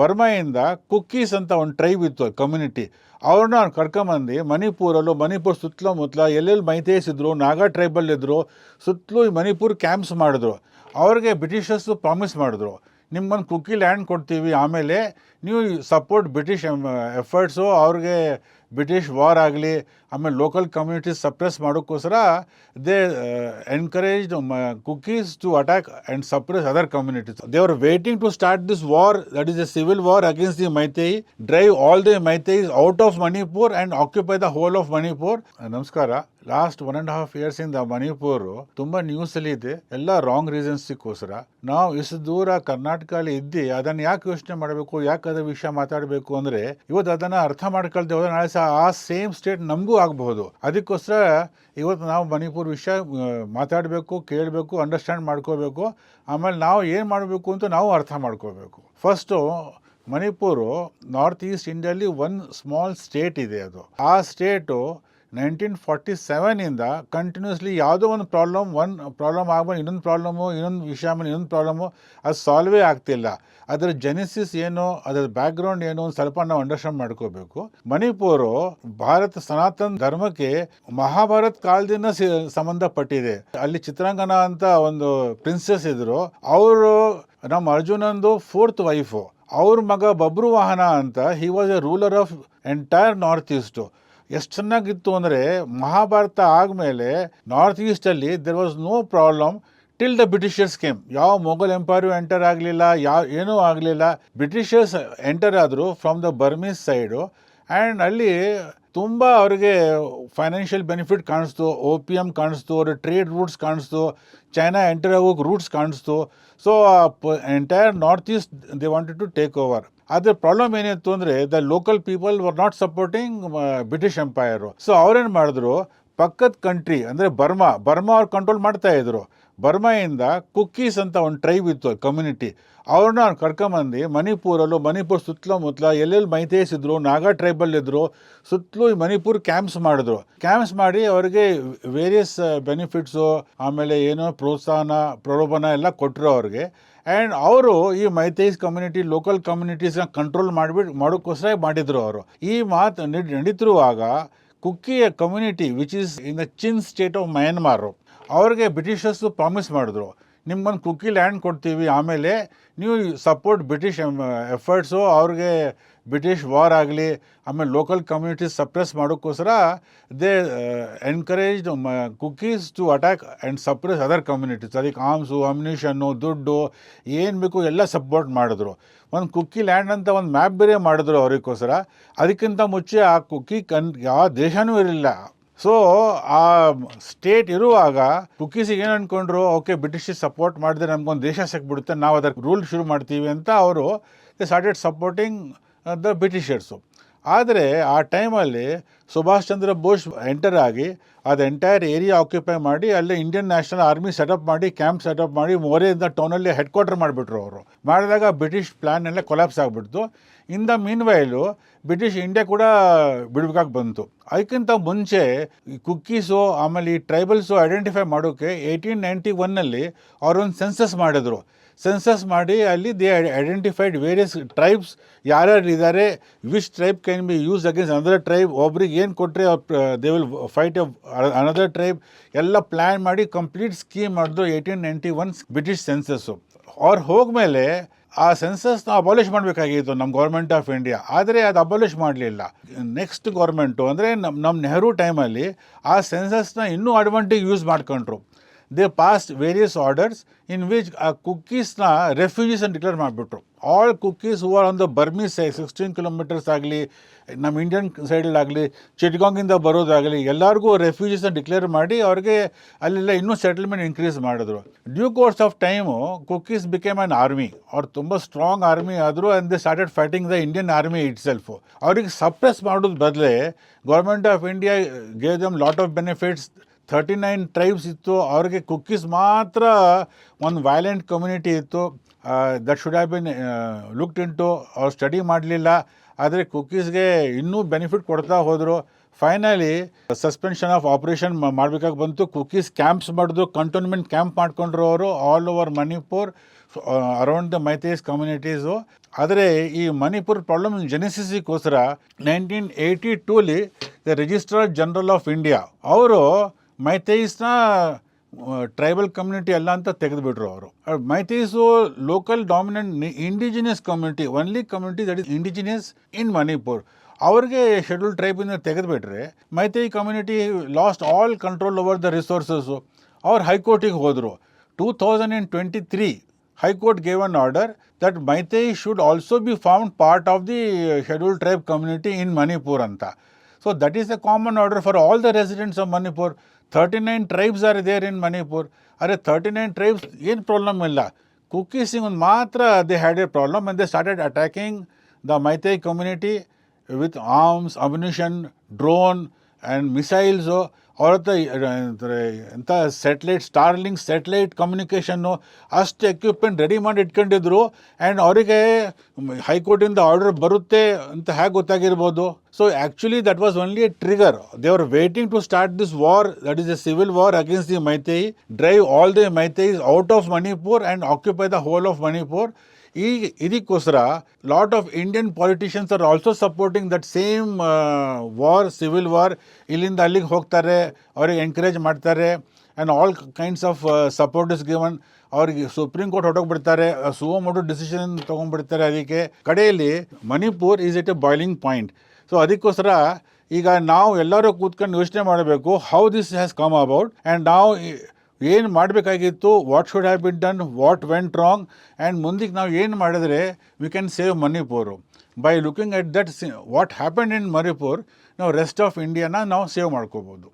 ಬರ್ಮಾಯಿಂದ cookies ಅಂತ ಒಂದು tribe ಇತ್ತು ಕಮ್ಯುನಿಟಿ ಅವ್ರನ್ನ ಕರ್ಕೊಂಬಂದು ಮಣಿಪುರಲ್ಲೂ, ಮಣಿಪುರ್ ಸುತ್ತಲೂ ಮುತ್ತಲ ಎಲ್ಲೆಲ್ಲಿ ಮೈತೇಸ್ ಇದ್ದರು ನಾಗಾ ಟ್ರೈಬಲ್ ಇದ್ದರು ಸುತ್ತಲೂ ಈ ಮಣಿಪುರ್ ಕ್ಯಾಂಪ್ಸ್ ಮಾಡಿದ್ರು. ಅವ್ರಿಗೆ ಬ್ರಿಟಿಷರ್ಸು ಪ್ರಾಮಿಸ್ ಮಾಡಿದ್ರು ನಿಮ್ಮೊಂದು ಕುಕ್ಕಿ ಲ್ಯಾಂಡ್ ಕೊಡ್ತೀವಿ, ಆಮೇಲೆ ನೀವು ಸಪೋರ್ಟ್ ಬ್ರಿಟಿಷ್ ಎಫರ್ಟ್ಸು ಅವ್ರಿಗೆ ಬ್ರಿಟಿಷ್ ವಾರ್ ಆಗಲಿ, ಆಮೇಲೆ ಲೋಕಲ್ ಕಮ್ಯುನಿಟಿ ಸಪ್ರೆಸ್ ಮಾಡೋಕ್ಕೋಸ್ಕರ they encourage Kukis to attack and suppress other communities they are waiting to start this war that is a civil war against the Meitei drive all the Meiteis out of Manipur and occupy the whole of Manipur ನಮಸ್ಕಾರ. Last one and half years ಇಂದ ಮಣಿಪುರ್ ತುಂಬ ನ್ಯೂಸಲ್ಲಿ ಇದೆ. ಎಲ್ಲ wrong ರೀಸನ್ಸ್ಗೋಸ್ಕರ ನಾವು ಇಷ್ಟು ದೂರ ಕರ್ನಾಟಕದಲ್ಲಿ ಇದ್ದು, ಅದನ್ನು ಯಾಕೆ ಯೋಚನೆ ಮಾಡಬೇಕು, ಯಾಕೆ ಅದರ ವಿಷಯ ಮಾತಾಡಬೇಕು ಅಂದರೆ, ಇವತ್ತು ಅದನ್ನು ಅರ್ಥ ಮಾಡ್ಕೊಳ್ತೇವೆ ನಾಳೆ ಆ ಸೇಮ್ ಸ್ಟೇಟ್ ನಮಗೂ ಆಗಬಹುದು. ಅದಕ್ಕೋಸ್ಕರ ಇವತ್ತು ನಾವು ಮಣಿಪುರ್ ವಿಷಯ ಮಾತಾಡಬೇಕು, ಕೇಳಬೇಕು ಅಂಡರ್ಸ್ಟ್ಯಾಂಡ್ ಮಾಡ್ಕೋಬೇಕು. ಆಮೇಲೆ ನಾವು ಏನು ಮಾಡಬೇಕು ಅಂತ ನಾವು ಅರ್ಥ ಮಾಡ್ಕೋಬೇಕು. ಫಸ್ಟು ಮಣಿಪುರು ನಾರ್ತ್ ಈಸ್ಟ್ ಇಂಡಿಯಲ್ಲಿ ಒಂದು ಸ್ಮಾಲ್ ಸ್ಟೇಟ್ ಇದೆ ಅದು. ಆ ಸ್ಟೇಟು ನೈನ್ಟೀನ್ ಫಾರ್ಟಿ ಸೆವೆನಿಂದ ಕಂಟಿನ್ಯೂಸ್ಲಿ ಯಾವುದೋ ಒಂದು ಪ್ರಾಬ್ಲಮ್ ಒನ್ ಪ್ರಾಬ್ಲಮ್ ಆಗ್ಬೋದು, ಇನ್ನೊಂದು ಪ್ರಾಬ್ಲಮ್ಮು ಇನ್ನೊಂದು ವಿಷಯ ಮೇಲೆ ಇನ್ನೊಂದು ಪ್ರಾಬ್ಲಮು ಅದು ಸಾಲ್ವೇ ಆಗ್ತಿಲ್ಲ. ಅದರ ಜೆನೆಸಿಸ್ ಏನು, ಅದರ ಬ್ಯಾಕ್ಗ್ರೌಂಡ್ ಏನು ಒಂದು ಸ್ವಲ್ಪ ನಾವು ಅಂಡರ್ಸ್ಟ್ಯಾಂಡ್ ಮಾಡ್ಕೋಬೇಕು. ಮಣಿಪುರು ಭಾರತ ಸನಾತನ ಧರ್ಮಕ್ಕೆ ಮಹಾಭಾರತ ಕಾಲದಿಂದ ಸಂಬಂಧಪಟ್ಟಿದೆ. ಅಲ್ಲಿ ಚಿತ್ರಾಂಗನ ಅಂತ ಒಂದು ಪ್ರಿನ್ಸೆಸ್ ಇದ್ರು. ಅವರು ನಮ್ಮ ಅರ್ಜುನಂದು ಫೋರ್ತ್ ವೈಫು ಅವ್ರ ಮಗ ಬಬ್ರು ವಾಹನ ಅಂತ he was a ruler of entire north east ಎಷ್ಟು ಚೆನ್ನಾಗಿತ್ತು ಅಂದರೆ ಮಹಾಭಾರತ ಆದಮೇಲೆ north ಈಸ್ಟಲ್ಲಿ there was no problem till the Britishers came ಯಾವ ಮೊಘಲ್ ಎಂಪೈರು ಎಂಟರ್ ಆಗಲಿಲ್ಲ, ಯಾವ ಏನೂ ಆಗಲಿಲ್ಲ. ಬ್ರಿಟಿಷರ್ಸ್ ಎಂಟರ್ ಆದರು from the Burmese side and ಅಲ್ಲಿ ತುಂಬ ಅವರಿಗೆ ಫೈನಾನ್ಷಿಯಲ್ ಬೆನಿಫಿಟ್ ಕಾಣಿಸ್ತು ಓ ಪಿ ಎಂ ಕಾಣಿಸ್ತು, ಅವ್ರ ಟ್ರೇಡ್ ರೂಟ್ಸ್ ಕಾಣಿಸ್ತು ಚೈನಾ ಎಂಟರ್ ಆಗೋಕೆ ರೂಟ್ಸ್ ಕಾಣಿಸ್ತು. So entire north east they wanted to take over ಆದರೆ ಪ್ರಾಬ್ಲಮ್ ಏನಿತ್ತು ಅಂದರೆ the local people were not supporting British empire so ಅವ್ರೇನು ಮಾಡಿದ್ರು? ಪಕ್ಕದ ಕಂಟ್ರಿ ಅಂದರೆ ಬರ್ಮಾ ಬರ್ಮಾ ಅವ್ರು ಕಂಟ್ರೋಲ್ ಮಾಡ್ತಾ ಇದ್ರು. ಬರ್ಮಾಯಿಂದ ಕುಕ್ಕೀಸ್ ಅಂತ ಒಂದು ಟ್ರೈಬ್ ಇತ್ತು ಕಮ್ಯುನಿಟಿ ಅವ್ರನ್ನ ಕರ್ಕೊಂಬಂದು ಮಣಿಪುರಲ್ಲೂ, ಮಣಿಪುರ್ ಸುತ್ತಲೂ ಮುತ್ತಲ ಎಲ್ಲೆಲ್ಲಿ ಮೈತೇಸ್ ಇದ್ರು ನಾಗಾ ಟ್ರೈಬಲ್ ಇದ್ದರು ಸುತ್ತಲೂ ಈ ಮಣಿಪುರ್ ಕ್ಯಾಂಪ್ಸ್ ಮಾಡಿದ್ರು. ಕ್ಯಾಂಪ್ಸ್ ಮಾಡಿ ಅವ್ರಿಗೆ ವೇರಿಯಸ್ ಬೆನಿಫಿಟ್ಸು ಆಮೇಲೆ ಏನೋ ಪ್ರೋತ್ಸಾಹನ, ಪ್ರಲೋಭನ ಎಲ್ಲ ಕೊಟ್ಟರು ಅವ್ರಿಗೆ. ಆ್ಯಂಡ್ ಅವರು ಈ ಮೈತೈಸ್ ಕಮ್ಯುನಿಟಿ ಲೋಕಲ್ ಕಮ್ಯುನಿಟೀಸ್ನ ಕಂಟ್ರೋಲ್ ಮಾಡಿಬಿಟ್ಟು ಮಾಡೋಕ್ಕೋಸ್ಕರ ಮಾಡಿದರು ಅವರು. ಈ ಮಾತು ನಡಿ- ನಡೀತಿರುವಾಗ ಕುಕ್ಕಿಯ community which is in the Chin state of Myanmar ಅವ್ರಿಗೆ ಬ್ರಿಟಿಷರ್ಸು ಪ್ರಾಮಿಸ್ ಮಾಡಿದ್ರು ನಿಮ್ಮನ್ನು ಕುಕ್ಕಿ ಲ್ಯಾಂಡ್ ಕೊಡ್ತೀವಿ, ಆಮೇಲೆ ನೀವು ಸಪೋರ್ಟ್ ಬ್ರಿಟಿಷ್ ಎಫರ್ಟ್ಸು ಅವ್ರಿಗೆ ಬ್ರಿಟಿಷ್ ವಾರ್ ಆಗಲಿ, ಆಮೇಲೆ ಲೋಕಲ್ ಕಮ್ಯುನಿಟೀಸ್ ಸಪ್ರೆಸ್ ಮಾಡೋಕ್ಕೋಸ್ಕರ they encourage Kukis to attack and suppress other communities ಅದಕ್ಕೆ ಆರ್ಮ್ಸು ಅಮ್ಯುನಿಷನ್ನು ದುಡ್ಡು, ಏನು ಬೇಕು ಎಲ್ಲ ಸಪೋರ್ಟ್ ಮಾಡಿದ್ರು. ಒಂದು ಕುಕ್ಕಿ ಲ್ಯಾಂಡ್ ಅಂತ ಒಂದು ಮ್ಯಾಪ್ ಬೇರೆ ಮಾಡಿದ್ರು ಅವರಿಗೋಸ್ಕರ. ಅದಕ್ಕಿಂತ ಮುಂಚೆ ಆ ಕುಕ್ಕಿ ಕನ್, ಯಾವ ದೇಶನೂ ಇರಲಿಲ್ಲ. ಸೊ ಆ ಸ್ಟೇಟ್ ಇರುವಾಗ ಕುಕ್ಕೀಸಿಗೆ ಏನು ಅಂದ್ಕೊಂಡ್ರು ಓಕೆ ಬ್ರಿಟಿಷ್ ಸಪೋರ್ಟ್ ಮಾಡಿದ್ರೆ ನಮ್ಗೊಂದು ದೇಶ ಸಿಕ್ಬಿಡುತ್ತೆ, ನಾವು ಅದಕ್ಕೆ ರೂಲ್ ಶುರು ಮಾಡ್ತೀವಿ ಅಂತ ಅವರು they started supporting the Britishers. ಆದರೆ ಆ ಟೈಮಲ್ಲಿ ಸುಭಾಷ್ ಚಂದ್ರ ಬೋಸ್ ಎಂಟರ್ ಆಗಿ ಅದು ಎಂಟೈರ್ ಏರಿಯಾ ಆಕ್ಯುಪೈ ಮಾಡಿ ಅಲ್ಲಿ ಇಂಡಿಯನ್ ನ್ಯಾಷನಲ್ ಆರ್ಮಿ ಸೆಟಪ್ ಮಾಡಿ, ಕ್ಯಾಂಪ್ ಸೆಟಪ್ ಮಾಡಿ ಮೋರೆಯಿಂದ ಟೌನಲ್ಲಿ ಹೆಡ್ ಕ್ವಾರ್ಟರ್ ಮಾಡಿಬಿಟ್ರು ಅವರು. ಮಾಡಿದಾಗ ಬ್ರಿಟಿಷ್ ಪ್ಲ್ಯಾನ್ ಎಲ್ಲ ಕೊಲಾಪ್ಸ್ ಆಗಿಬಿಡ್ತು. In the meanwhile British India ಕೂಡ ಬಿಡಬೇಕಾಗಿ ಬಂತು. ಅದಕ್ಕಿಂತ ಮುಂಚೆ ಈ ಕುಕ್ಕೀಸು ಆಮೇಲೆ ಈ ಟ್ರೈಬಲ್ಸು ಐಡೆಂಟಿಫೈ ಮಾಡೋಕ್ಕೆ ಏಯ್ಟೀನ್ ನೈಂಟಿ ಒನ್ನಲ್ಲಿ ಅವರೊಂದು ಸೆನ್ಸಸ್ ಮಾಡಿದ್ರು. ಸೆನ್ಸಸ್ ಮಾಡಿ ಅಲ್ಲಿ ದೇ ಐಡೆಂಟಿಫೈಡ್ ವೇರಿಯಸ್ ಟ್ರೈಬ್ಸ್ ಯಾರ್ಯಾರು ಇದ್ದಾರೆ which tribe can be use against another tribe ಒಬ್ರಿಗೆ ಏನು ಕೊಟ್ಟರೆ they will fight another tribe ಎಲ್ಲ ಪ್ಲ್ಯಾನ್ ಮಾಡಿ ಕಂಪ್ಲೀಟ್ ಸ್ಕೀಮ್ ಮಾಡಿದ್ರು eighteen ninety one British census ಅವ್ರು ಹೋಗ್ಮೇಲೆ ಆ ಸೆನ್ಸಸ್ನ ಅಬಾಲಿಷ್ ಮಾಡಬೇಕಾಗಿತ್ತು ನಮ್ಮ ಗೌರ್ಮೆಂಟ್ ಆಫ್ ಇಂಡಿಯಾ ಆದರೆ ಅದು ಅಬಾಲಿಷ್ ಮಾಡಲಿಲ್ಲ. ನೆಕ್ಸ್ಟ್ ಗೌರ್ಮೆಂಟು ಅಂದರೆ ನಮ್ಮ ನಮ್ಮ ನೆಹರು ಟೈಮಲ್ಲಿ ಆ ಸೆನ್ಸಸ್ನ ಇನ್ನೂ ಅಡ್ವಾಂಟೇಜ್ ಯೂಸ್ ಮಾಡ್ಕೊಂಡ್ರು. They passed various orders in which ಆ ಕುಕ್ಕೀಸ್ನ ರೆಫ್ಯೂಜೀಸ್ ಅಂತ ಡಿಕ್ಲೇರ್ ಮಾಡಿಬಿಟ್ರು. All Kukis who are on the Burmese side sixteen kilometers ಆಗಲಿ ನಮ್ಮ ಇಂಡಿಯನ್ ಸೈಡಲ್ಲಾಗಲಿ ಚಿಟ್ಗಾಂಗಿಂದ ಬರೋದಾಗಲಿ, ಎಲ್ಲರಿಗೂ ರೆಫ್ಯೂಜೀಸ್ನ ಡಿಕ್ಲೇರ್ ಮಾಡಿ ಅವ್ರಿಗೆ ಅಲ್ಲೆಲ್ಲ ಇನ್ನೂ ಸೆಟಲ್ಮೆಂಟ್ ಇನ್ಕ್ರೀಸ್ ಮಾಡಿದ್ರು. Due course of time Kukis became an army ಅವ್ರು ತುಂಬ ಸ್ಟ್ರಾಂಗ್ ಆರ್ಮಿ ಆದರು and they started fighting the Indian army itself ಅವ್ರಿಗೆ ಸಪ್ರೆಸ್ ಮಾಡೋದು ಬದಲೇ government of India gave them lot of benefits thirty nine tribes ಇತ್ತು. ಅವ್ರಿಗೆ ಕುಕ್ಕೀಸ್ ಮಾತ್ರ ಒಂದು ವೈಲೆಂಟ್ ಕಮ್ಯುನಿಟಿ ಇತ್ತು. That should have been looked to ಅವ್ರು ಸ್ಟಡಿ ಮಾಡಲಿಲ್ಲ. ಆದರೆ ಕುಕ್ಕೀಸ್ಗೆ ಇನ್ನೂ ಬೆನಿಫಿಟ್ ಕೊಡ್ತಾ ಹೋದರು. ಫೈನಲಿ ಸಸ್ಪೆನ್ಷನ್ ಆಫ್ ಆಪರೇಷನ್ ಮಾಡಬೇಕಾಗಿ ಬಂತು. ಕುಕ್ಕೀಸ್ ಕ್ಯಾಂಪ್ಸ್ ಮಾಡಿದ್ರು ಕಂಟೋನ್ಮೆಂಟ್ ಕ್ಯಾಂಪ್ ಮಾಡಿಕೊಂಡ್ರು ಅವರು all over Manipur around the Meiteis communities ಆದರೆ ಈ ಮಣಿಪುರ್ ಪ್ರಾಬ್ಲಮ್ ಜನಿಸಿಸಿಗೋಸ್ಕರ nineteen eighty ಟೂಲಿ the registrar general of India ಅವರು ಮೈತೇಸ್ನ ಟ್ರೈಬಲ್ ಕಮ್ಯುನಿಟಿ ಅಲ್ಲ ಅಂತ ತೆಗೆದುಬಿಟ್ರು ಅವರು. Meiteis local dominant indigenous community only community that is indigenous in Manipur ಅವ್ರಿಗೆ ಶೆಡ್ಯೂಲ್ ಟ್ರೈಬಿಂದ ತೆಗೆದುಬಿಟ್ರೆ Meitei community lost all control over the resources ಅವ್ರು ಹೈಕೋರ್ಟಿಗೆ ಹೋದರು. Two thousand and twenty three high court gave an order that Meitei should also be found part of the schedule tribe community in Manipur ಅಂತ. So that is a common order for all the residents of Manipur thirty nine tribes are there in Manipur are thirty nine tribes ಏನು problem ಇಲ್ಲ ಕುಕ್ಕೀಸಿಂಗ್ ಒಂದು ಮಾತ್ರ they had a problem and they started attacking the Meitei community with arms ammunition drone and missiles ಅವ್ರ ಹತ್ರ ಎಂಥ satellite sterling satellite ಕಮ್ಯುನಿಕೇಷನ್ನು ಅಷ್ಟು ಎಕ್ವಿಪ್ಮೆಂಟ್ ರೆಡಿ ಮಾಡಿ ಇಟ್ಕೊಂಡಿದ್ರು. ಆ್ಯಂಡ್ ಅವರಿಗೆ ಹೈಕೋರ್ಟಿಂದ ಆರ್ಡರ್ ಬರುತ್ತೆ ಅಂತ ಹೇಗೆ ಗೊತ್ತಾಗಿರ್ಬೋದು. So actually that was only a trigger they are waiting to start this war that is a civil war against the Meitei drive all the Meiteis out of Manipur and occupy the whole of Manipur ಈಗ ಇದಕ್ಕೋಸ್ಕರ lot of Indian politicians are also supporting that same war civil war ಇಲ್ಲಿಂದ ಅಲ್ಲಿಗೆ ಹೋಗ್ತಾರೆ, ಅವ್ರಿಗೆ encourage ಮಾಡ್ತಾರೆ and all kinds of support is given ಅವ್ರಿಗೆ supreme court ಹೊಟ್ಟೋಗ್ಬಿಡ್ತಾರೆ suo motu decision ತೊಗೊಂಡ್ಬಿಡ್ತಾರೆ ಅದಕ್ಕೆ. ಕಡೆಯಲ್ಲಿ Manipur is it a boiling point so ಅದಕ್ಕೋಸ್ಕರ ಈಗ ನಾವು ಎಲ್ಲರೂ ಕೂತ್ಕೊಂಡು ಯೋಚನೆ ಮಾಡಬೇಕು how this has come about and ನಾವು ಏನು ಮಾಡಬೇಕಾಗಿತ್ತು? What should have been done what went wrong and ಮುಂದಕ್ಕೆ ನಾವು ಏನು ಮಾಡಿದ್ರೆ we can save Manipur by looking at that what happen in Manipur ನಾವು ರೆಸ್ಟ್ ಆಫ್ ಇಂಡಿಯಾನ ನಾವು ಸೇವ್ ಮಾಡ್ಕೋಬೋದು.